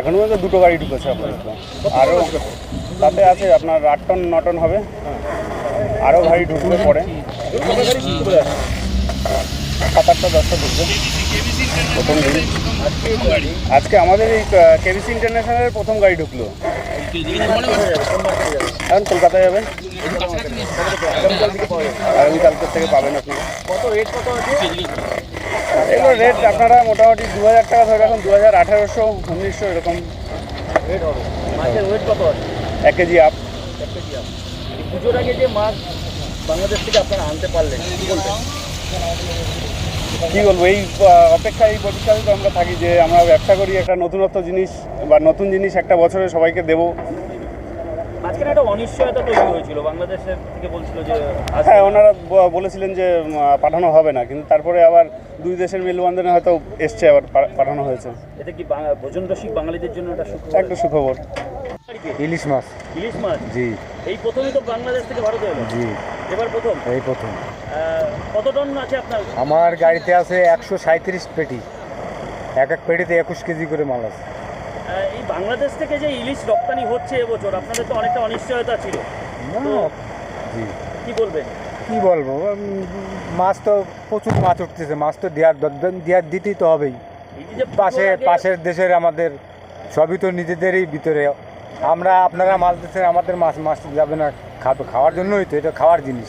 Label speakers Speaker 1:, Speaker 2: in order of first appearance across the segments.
Speaker 1: এখন পর্যন্ত দুটো গাড়ি ঢুকেছে আপাতত। আরও তাতে আছে আপনার আট টন, ন টন হবে। আরও গাড়ি ঢুকবে পরে। সাত আটটা, দশটা ঢুকবে। প্রথম দিন আজকে আমাদের এই কেবিসি ইন্টারন্যাশনালের প্রথম গাড়ি ঢুকলো। এখন কলকাতায় যাবে আগামীকালকের থেকে পাবেন আপনি। এগুলো রেট আপনারা মোটামুটি দু হাজার টাকা ধরে রাখুন দু হাজার আঠারোশো উনিশশো এরকম।
Speaker 2: মাছের ওয়েট কত আছে?
Speaker 1: এক কেজি আপ
Speaker 2: এক কেজি আপ। পুজোর আগে যে মাছ বাংলাদেশ থেকে আপনারা আনতে পারলেন কি বলবেন?
Speaker 1: কী বলব এই অপেক্ষা এই প্রতীক্ষায় তো আমরা থাকি যে আমরা ব্যবসা করি একটা নতুনত্ব জিনিস বা নতুন জিনিস একটা বছরে সবাইকে দেবো।
Speaker 2: আজকের একটা অনিশ্চয়তা তৈরি হয়েছিল। বাংলাদেশের থেকে বলছিল যে
Speaker 1: হ্যাঁ ওনারা বলেছিলেন যে পাঠানো হবে না কিন্তু তারপরে আবার দুই দেশের মেলবন্ধনে হয়তো এসছে আবার পাঠানো হয়েছে।
Speaker 2: এতে কি ভোজন রসিক বাঙালিদের জন্য একটা সুখবর?
Speaker 1: একটা সুখবর।
Speaker 3: ইলিশ মাছ।
Speaker 2: ইলিশ মাছ?
Speaker 3: জি।
Speaker 2: এই প্রথমই তো বাংলাদেশ থেকে ভারতে এলো?
Speaker 3: জি।
Speaker 2: এবার প্রথম?
Speaker 3: এই প্রথম।
Speaker 2: কত টন আছে আপনার?
Speaker 3: আমার গাড়িতে আছে একশো সাঁত্রিশ পেটি। এক এক পেটিতে একুশ কেজি করে মাল আছে।
Speaker 2: এই বাংলাদেশ থেকে যে ইলিশ রপ্তানি হচ্ছে এবছর আপনাদের তো অনেকটা অনিশ্চয়তা ছিল।
Speaker 3: জি।
Speaker 2: কি বলবেন?
Speaker 3: কি বলব? মাছ তো প্রচুর মাছ উঠতেছে মাছ তো দেওয়ার দেওয়ার দিতেই তো হবেই। পাশে পাশের দেশের আমাদের সবই তো নিজেদেরই ভিতরে। আমরা আপনারা মাছ দিচ্ছেন আমাদের মাছ মাছ যাবে না খাবে। খাওয়ার জন্যই তো এটা খাওয়ার জিনিস।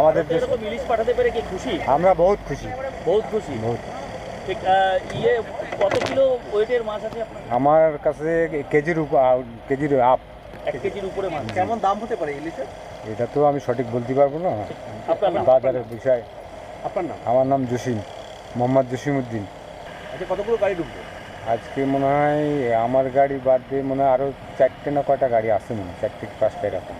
Speaker 3: আমাদের দেশ
Speaker 2: এরকম ইলিশ পাঠাতে পেরে কি খুশি?
Speaker 3: আমরা বহুত খুশি।
Speaker 2: বহুত খুশি।
Speaker 3: বহুত।
Speaker 2: ঠিক ইয়ে কত কিলো ওয়েটের মাছ আছে আপনার?
Speaker 3: আমার কাছে কেজির উপ কেজির আপ।
Speaker 2: এক কেজির উপরে মাছ। কেমন দাম হতে পারে ইলিশের
Speaker 3: এটা তো আমি সঠিক বলতে পারব না।
Speaker 2: আপনার নাম?
Speaker 3: বাজারের বিষয়।
Speaker 2: আপনার নাম?
Speaker 3: আমার নাম জসিম মোহাম্মদ জসিম উদ্দিন
Speaker 2: আচ্ছা কতগুলো গাড়ি ঢুকবে?
Speaker 3: আজকে মনে হয় আমার গাড়ি বাদ দিয়ে মনে হয় আরও চারটে না কয়টা গাড়ি আছে মনে হয় চারটে পাঁচটা এরকম।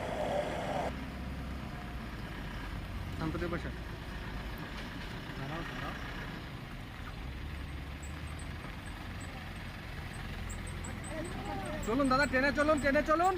Speaker 4: চলুন দাদা ট্রেনে চলুন ট্রেনে চলুন।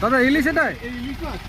Speaker 4: দাদা ইলিশ এটাই
Speaker 1: ইলিশ মাছ।